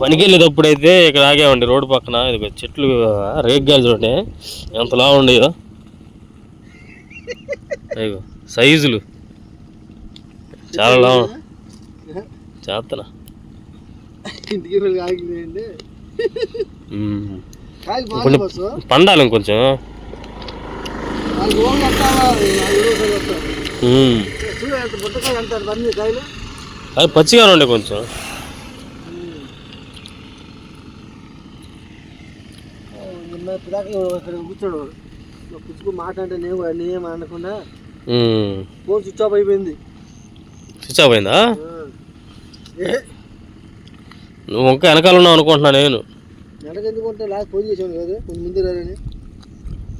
పనికి వెళ్ళేటప్పుడు అయితే ఇక్కడ ఆగామండి రోడ్డు పక్కన ఇది చెట్లు రేగ్గాలు చూడండి. ఎంత లావు ఉండయో. అయ్యో సైజులు. చాలా లావు చేస్తున్నా ఇంటికి వెళ్ళి ఆగినాయండి ఉమ్. కాయలు ఇప్పుడు బాగా బస్సు పండాలి ఇంకొంచెం నాకు ఓన్ కట్టాలా నాలుగు రోజులు వస్తాయి ఉమ్. చూడు ఎంత బుట్టకాయలు అంటారు అన్ని కాయలు అది పచ్చిగా ఉండే కొంచెం పిదాక ఇక్కడ కూర్చోడు పుచ్చుకు మాట అంటే నేను నేనేం అనకుండా. ఫోన్ స్విచ్ ఆఫ్ అయిపోయింది. స్విచ్ ఆఫ్ అయిందా? నువ్వు ఇంకా వెనకాల ఉన్నావు అనుకుంటున్నా నేను. నెలకు ఎందుకుంటే లాస్ట్ ఫోన్ చేసాను కదా కొంచెం ముందు రాలని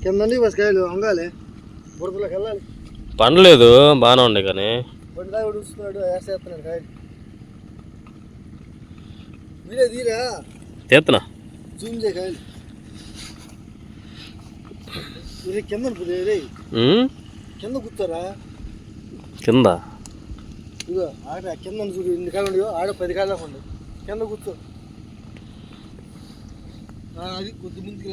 కింద బస్ కాయలు వంగాలి. బుడతలోకి వెళ్ళాలి. పండలేదు బాగానే ఉండే కానీ. దాకా ఉడుస్తున్నాడు వేసేస్తున్నాడు కాయలు. వీడే తీరా? తీస్తున్నా జూమ్ చేయ కాయలు. కింద? కింద కూర్చోరా. కింద? ఇదిగో ఆడ కింద చూడు ఇన్ని కాయలు ఉండవు ఆడ పది కాయలు దాకా ఉండవు కింద కూర్చో. అది కొద్ది ముందుకి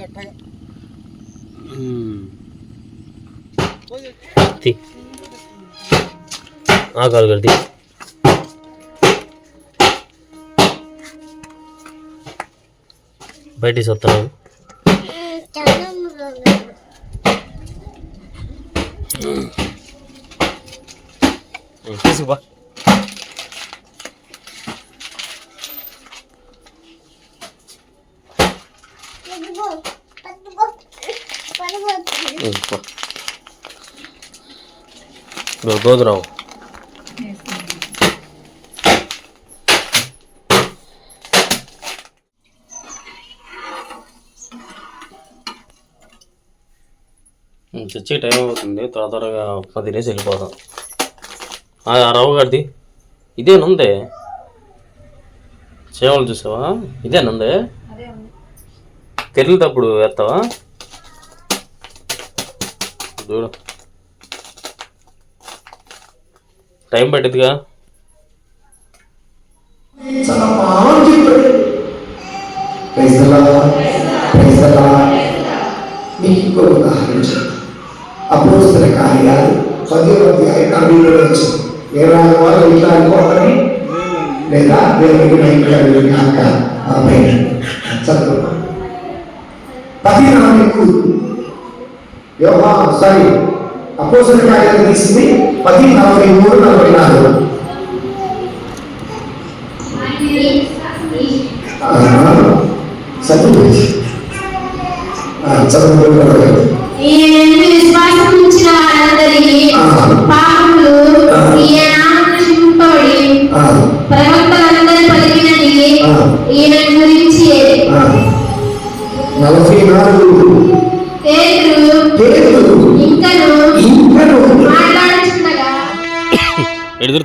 嗯，喝酒吧。Meu Dodrão. చచ్చే టైం అవుతుంది. త్వర త్వరగా పది డేస్ వెళ్ళిపోదాం. ఆ రవ్వ గడిది ఇదేనుందే చేమలు చూసావా? ఇదేనుందే తెరిలేటప్పుడు వేస్తావా? చూడు. టైం పట్టిద్దిగా. sedekahian soalnya ayat kita tadi. Dia dari angka tapi nama itu ya Allah saya aku di sini pasti nama nama Ah, satu, ah, satu,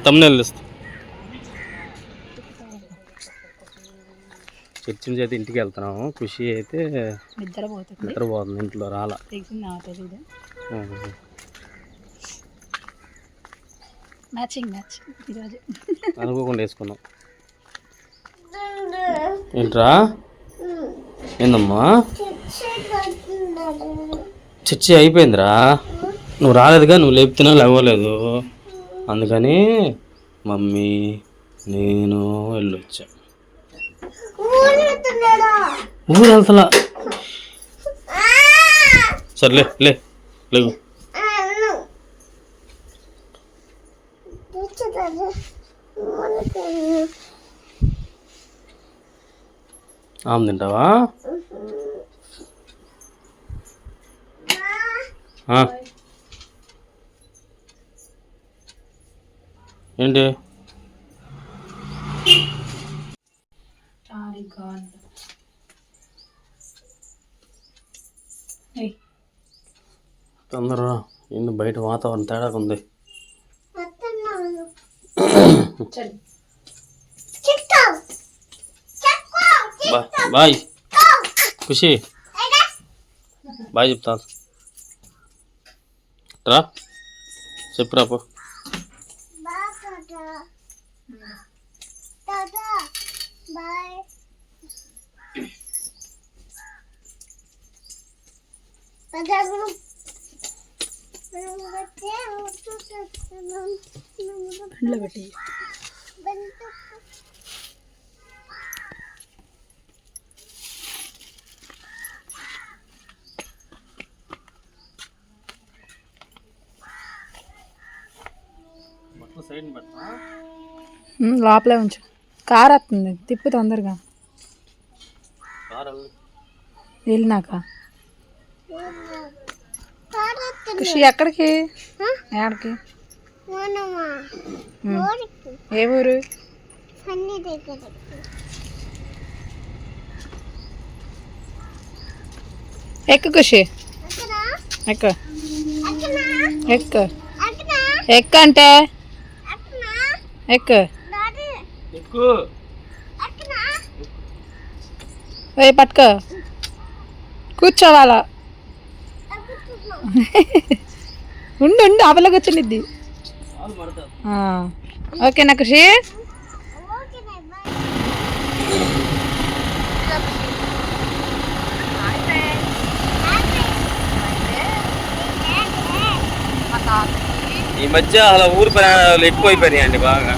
తమ్ముళ్ళు తెస్తా చర్చి నుంచి అయితే ఇంటికి వెళ్తున్నాము. ఖుషి అయితే నిద్రపోతుంది. ఇంట్లో రాలా. మ్యాచింగ్ మ్యాచ్ ఈరోజు. అనుకోకుండా వేసుకున్నాం. ఏంట్రా? ఏందమ్మా? చర్చి అయిపోయిందిరా. నువ్వు రాలేదుగా నువ్వు లేపుతున్నా లేవలేదు. అందుకని మమ్మీ నేను వెళ్ళొచ్చా. ఊరు వెళ్తలా సర్లే లే లేవు. ఆమె తింటావా? ఏంటి? తొందరగా ఏంది బయట వాతావరణం తేడాగా ఉంది? బాయ్. ఖుషి. బాయ్ చెప్తాను. రా. చెప్పురా బాయ్ పదాము పండ్ల బట్టి లోపలే ఉంచు. కార్ వస్తుంది తిప్పు తొందరగా. వెళ్ళినాక. ఖుషి ఎక్కడికి? ఎక్కడికి. ఏ ఊరు? ఎక్కు ఖుషి. ఎక్కు. ఎక్కు. ఎక్కు అంటే? ఎక్కు. ఏ పట్టుకో. కూర్చోవాలా? ఉండు ఉండు ఆపల కూర్చునిద్ది. ఓకేనా ఖుషి ఈ మధ్య అలా ఊరు ప్రయాణాలు ఎక్కువైపోయినాయండి బాగా.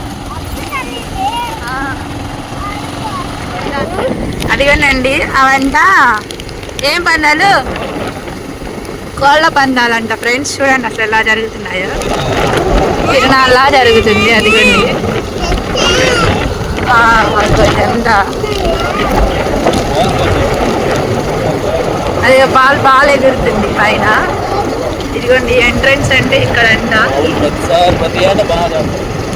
అదిగోనండి అవంతా ఏం పందాలు? కోళ్ళ పందాలంట ఫ్రెండ్స్. చూడండి అసలు ఎలా జరుగుతున్నాయో. తిరణాల్లా జరుగుతుంది అదిగోండి ఎంత? అది బాల్ బాల్ ఎగురుతుంది పైన. ఇదిగోండి ఎంట్రన్స్ అంటే ఇక్కడ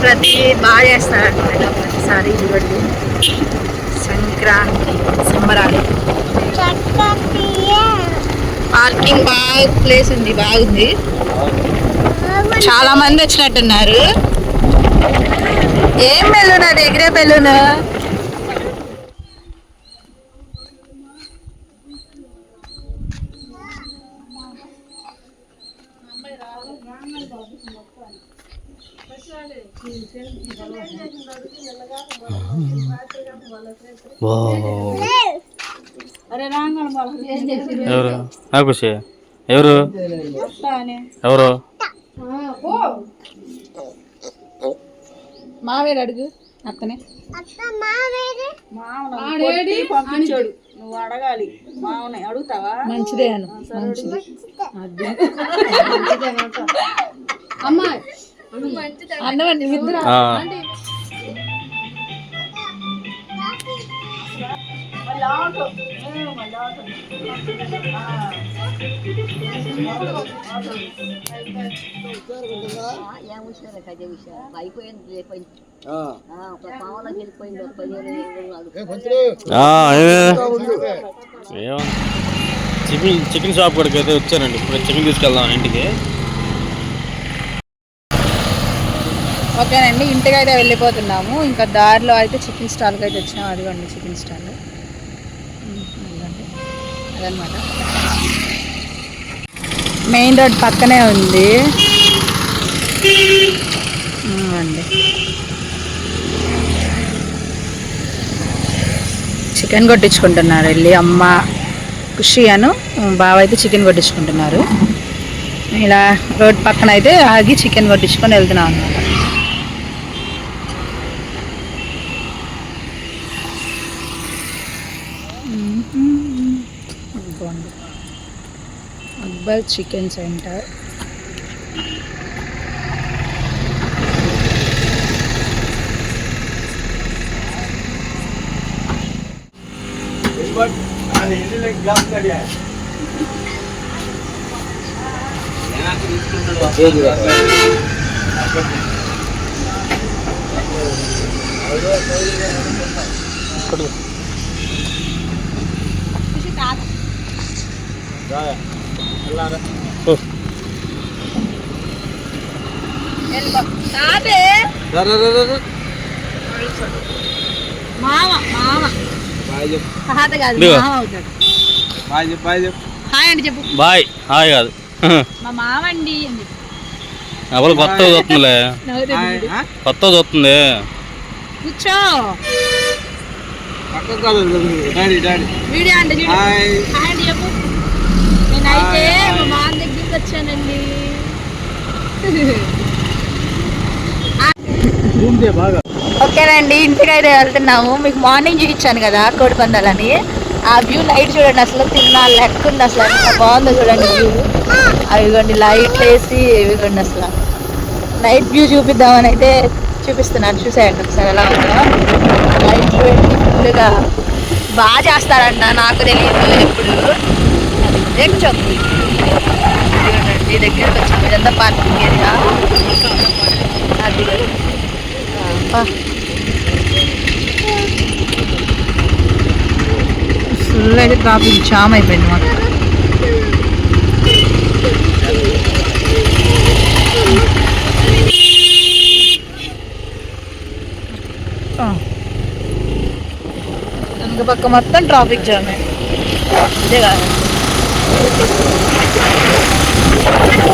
ప్రతి బాగా చేస్తారంట ప్రతిసారి ఇదిగోండి. సంక్రాంతి సంబరాలు. పార్కింగ్ బాగా ప్లేస్ ఉంది బాగుంది. చాలా మంది వచ్చినట్టున్నారు. ఏం బెలూన్ అది ఎగిరే బెలూన్? ఎవరు? నాకు ఖుషి. ఎవరు? ఎవరు? మావేడు అడుగు. అత్తనే. పంపించాడు. నువ్వు అడగాలి. మామని అడుగుతావా? మంచిదే అను. మంచిది. అదే అన్నవండి ఇద్దరు చికెన్ షాప్ కాడికి అయితే వచ్చానండి. ఇప్పుడు చికెన్ తీసుకెళ్దాం ఇంటికి. ఓకేనండి ఇంటికి అయితే వెళ్ళిపోతున్నాము. ఇంకా దారిలో అయితే చికెన్ స్టాల్కి అయితే వచ్చినాము అదిగోండి చికెన్ స్టాల్. అదిగోండి. అదనమాట. మెయిన్ రోడ్ పక్కనే ఉంది. అండి చికెన్ కొట్టించుకుంటున్నారు వెళ్ళి. అమ్మ ఖుషి అను బావ అయితే చికెన్ కొట్టించుకుంటున్నారు. ఇలా రోడ్ పక్కన అయితే ఆగి చికెన్ కొట్టించుకొని వెళ్తున్నాం అన్నమాట ఇదిగోండి అక్బర్ చికెన్ సెంటర్ మామ హాయ్ అండి చెప్పు. బాయ్ హాయ్ కాదు. మా మామ అండి అని ఎవరు కొత్త చూస్తుందిలే. కొత్త చూస్తుంది. కూర్చో. వీడియో అంటే చూడు. హాయ్ అండి చెప్పు. నేనైతే వచ్చానండి. బాగా. ఓకేనండి ఇంటికి అయితే వెళ్తున్నాము. మీకు మార్నింగ్ చూపించాను కదా కోడి పందాలని. ఆ వ్యూ నైట్ చూడండి అసలు తిన్న లెక్క ఉంది అసలు ఎంత బాగుందో చూడండి వ్యూ. అవిగోండి లైట్లు వేసి ఇవిగోండి అసలు. నైట్ వ్యూ చూపిద్దామని అయితే చూపిస్తున్నాను. చూసేయండి ఒకసారి ఎలా ఉందో. లైట్లు పెట్టి ఫుల్గా బాగా చేస్తారంట నాకు తెలియదు ఎప్పుడు. అది చెప్పు చూడండి దగ్గరికి వచ్చాము ఇదంతా పార్కింగ్ ఏరియా అది ఆ. ఫుల్ అయితే ట్రాఫిక్ జామ్ అయిపోయింది మాకు వెనక పక్క మొత్తం ట్రాఫిక్ జామ్ ఇదే కాదు Thank you.